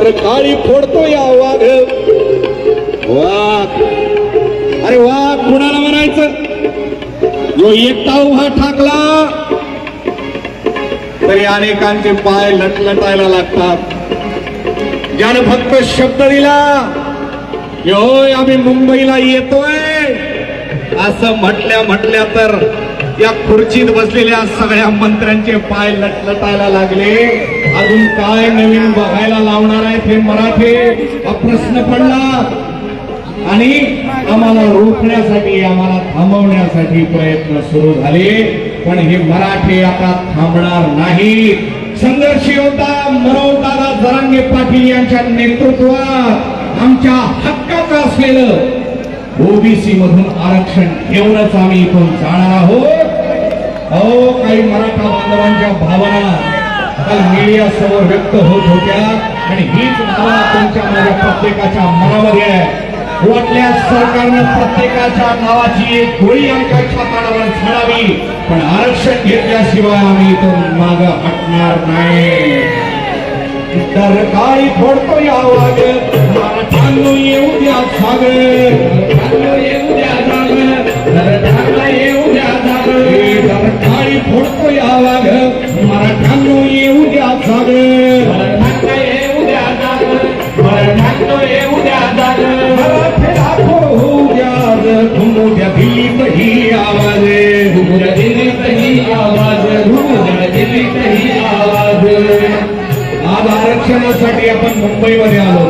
तर काळी फोडतो या वाघ. वाघ. अरे वाघ कुणाला म्हणायचं जो एकटा उभा ठाकला. तरी अनेकांचे पाय लटलटायला लागतात. ज्यानं फक्त शब्द दिला की होय आम्ही मुंबईला येतोय. असं म्हटल्या म्हटल्या तर या खुर्चीत बसलेल्या सगळ्या मंत्र्यांचे पाय लटलटायला लागले. अजून काय नवीन बघायला लावणार आहेत हे मराठे? हा प्रश्न पडला. आणि आम्हाला रोखण्यासाठी आम्हाला थांबवण्यासाठी प्रयत्न सुरू झाले. पण हे मराठे आता थांबणार नाही संघर्ष होता मनोजदादा जरांगे पाटील यांच्या नेतृत्वात आमच्या हक्काचं असलेलं ओबीसी मधून आरक्षण घेऊनच आम्ही इथून जाणार आहोत. अहो काही मराठा बांधवांच्या भावना काल मीडिया समोर व्यक्त होत होत्या. आणि हीच भावना तुमच्या माझ्या प्रत्येकाच्या मनामध्ये आहे. वाटल्या सरकारनं प्रत्येकाच्या नावाची एक गोळी आमच्या कानावर झाडावी पण आरक्षण घेतल्याशिवाय आम्ही इथून माग हटणार नाही. तर काय फोडतो या वाग येऊ द्या सागर. येऊ द्या. फोडतो या मराठ्यांनो येऊ द्या सागर मराठ्यांना येऊ द्या जागर मराठ्यांनो येऊ द्या लाखो होऊ द्या घुमू द्या दिल्लीतही आवाज. घुमू द्या आवाज. घुमू द्या दिल्लीतही आवाज. आज आरक्षणासाठी आपण मुंबईमध्ये आलो.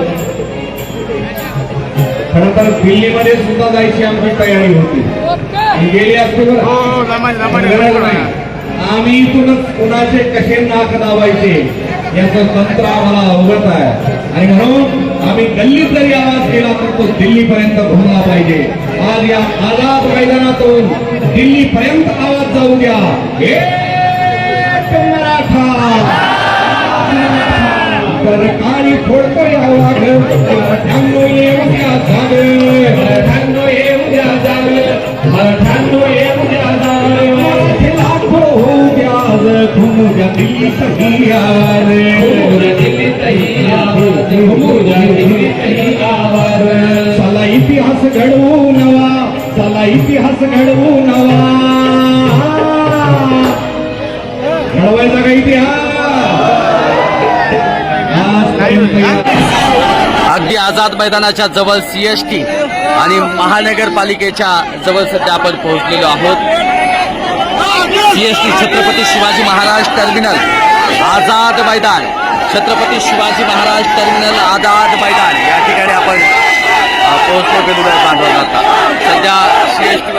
खर तर दिल्लीमध्ये सुद्धा जायची आमची तयारी होती. आणि गेली असते बरं. गरज नाही. आम्ही इथूनच कुणाचे कसे नाक दाबायचे याचं तंत्र आम्हाला अवगत आहे. आणि म्हणून आम्ही गल्लीत जरी आवाज केला तर तो दिल्लीपर्यंत घुमला पाहिजे. आज या आझाद मैदानातून दिल्लीपर्यंत आवाज जाऊ द्या. मराठा. तर काळी फोडतो या ग, घुमू द्या दिल्लीतही आवाज घुमू द्या दिल्लीतही आवाज घुमू द्या दिल्लीतही आवाज इतिहास घडवू नवा साला इतिहास घडवू नवा. घडवायचा का इतिहास? अगदी आझाद मैदानाच्या जवळ सीएसटी आणि महानगरपालिकेच्या जवळ सध्या आपण पोहोचलेलो आहोत. CST Chhatrapati Shivaji Maharaj terminal Azad Maidan. Chhatrapati Shivaji Maharaj terminal Azad Maidan. या ठिकाणी आपण पोहोचलो गेलेलो आहे बांधवांना आता. सध्या सीएसटी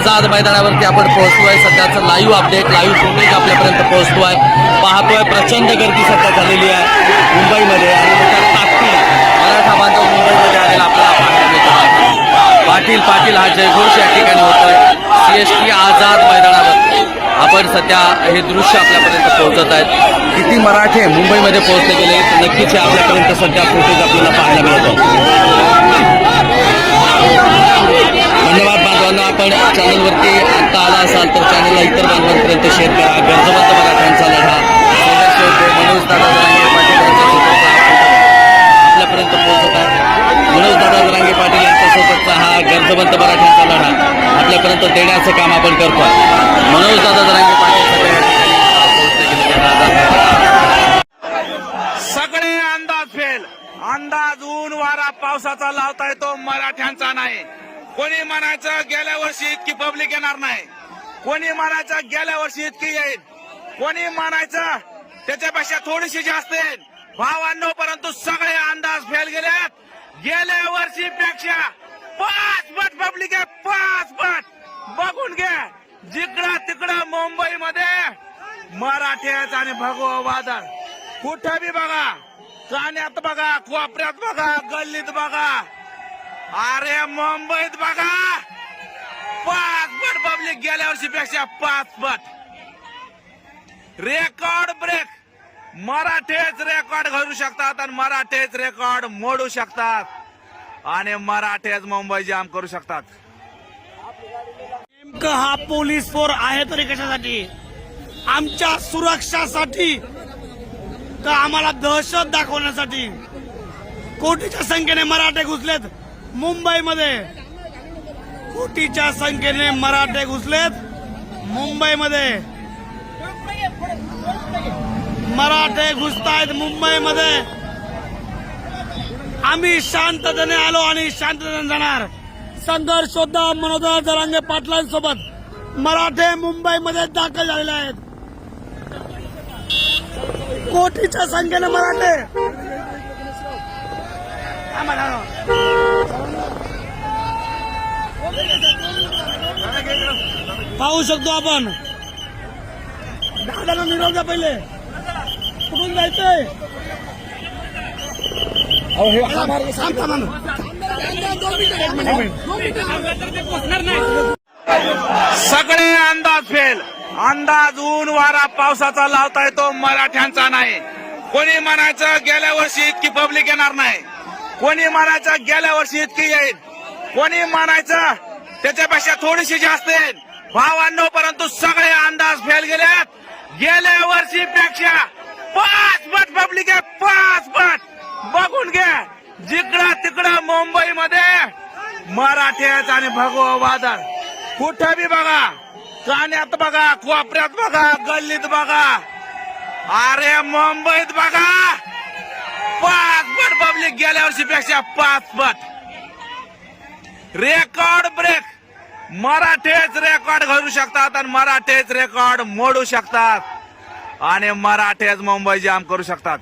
आझाद मैदानावरती आपण पोहोचतोय सध्याचं लाईव्ह अपडेट लाईव्ह फुटेज आपल्यापर्यंत पोहोचतो आहे पाहतोय प्रचंड गर्दी सध्या झालेली आहे मुंबईमध्ये. आणि ताकदी मराठा बांधव मुंबईमध्ये आलेला आपल्याला पाहायला पाटील पाटील हा जयघोष या ठिकाणी होतोय. टी आझाद मैदानावर. आपण सध्या हे दृश्य आपल्यापर्यंत पोहोचत आहेत. किती मराठे मुंबईमध्ये पोहोचले गेले नक्कीच हे आपल्यापर्यंत सध्या फुटेज आपल्याला पाहायला मिळतं. मित्रांनो आपण चॅनलवरती आता आला असाल तर चॅनलला इतर बांधवांपर्यंत शेअर करा. गरजबंद बघा त्यांचा लढा मनोज दादा जरांगे पाटील यांचा आपल्यापर्यंत पोहोचत आहे. मनोज दादा जरांगे पाटील यांच्यासोबतचा हा गरजवंत मराठ्यांचा लढा आपल्यापर्यंत देण्याचं काम आपण करतो मनोज दादा जरांगे पाटील सगळे अंदाज फेल. अंदाज ऊन वारा पावसाचा लावता येतो मराठ्यांचा नाही. कोणी म्हणायचं गेल्या वर्षी इतकी पब्लिक येणार नाही. कोणी म्हणायचं गेल्या वर्षी इतकी येईल. कोणी म्हणायचं त्याच्यापेक्षा थोडीशी जास्त येईल. भावांनो परंतु सगळे अंदाज फेल गेलेत. गेल्या वर्षीपेक्षा पाच पट पब्लिक आहे पाच पट. बघून घ्या. जिकडं तिकडं मुंबईमध्ये मराठ्याच आणि भगवा वादळ. कुठं बी बघा. कान्यात बघा कोपऱ्यात बघा गल्लीत बघा. अरे मुंबईत बघा. पाच पट पब्लिक गेल्या वर्षीपेक्षा पाच पट. रेकॉर्ड ब्रेक मराठेच रेकॉर्ड घालू शकतात आणि मराठेच रेकॉर्ड मोडू शकतात. आणि मराठेच मुंबई जाम करू शकतात. नेमकं हा पोलीस फोर आहे तरी कशासाठी? आमच्या सुरक्षासाठी? का आम्हाला दहशत दाखवण्यासाठी? कोटीच्या संख्येने मराठे घुसलेत. मुंबईमध्ये कोटीच्या संख्येने मराठे घुसलेत. मुंबईमध्ये मराठे घुसतायत मुंबईमध्ये. आम्ही शांततेने आलो आणि शांततेने जाणार. संघर्ष होता मनोदर जरांगे पाटलांसोबत. मराठे मुंबईमध्ये दाखल झालेले आहेत. कोटीच्या संख्येने मराठे. पाहू शकतो आपण. दादाला निरोप द्या पहिले. कुठून जायचंय. सगळे अंदाज फेल. अंदाज ऊन वारा पावसाचा लावता येतो मराठ्यांचा नाही. कोणी म्हणायचं गेल्या वर्षी इतकी पब्लिक येणार नाही. कोणी म्हणायचं गेल्या वर्षी इतकी येईल. कोणी म्हणायचं त्याच्यापेक्षा थोडीशी जास्त येईल. भावांनो परंतु सगळे अंदाज फेल गेलेत. गेल्या वर्षीपेक्षा पाच पट पब्लिक आहे पाच पट. बघून घ्या जिकडं तिकडं मुंबईमध्ये मराठ्याच आणि भगवा वादळ. कुठं बी बघा कान्यात बघा कोपऱ्यात बघा गल्लीत बघा. अरे मुंबईत बघा. पाच पट पब्लिक गेल्या वर्षीपेक्षा पाच पट. रेकॉर्ड ब्रेक मराठेच रेकॉर्ड घडू शकतात आणि मराठेच रेकॉर्ड मोडू शकतात. आणि मराठेच मुंबई जाम करू शकतात.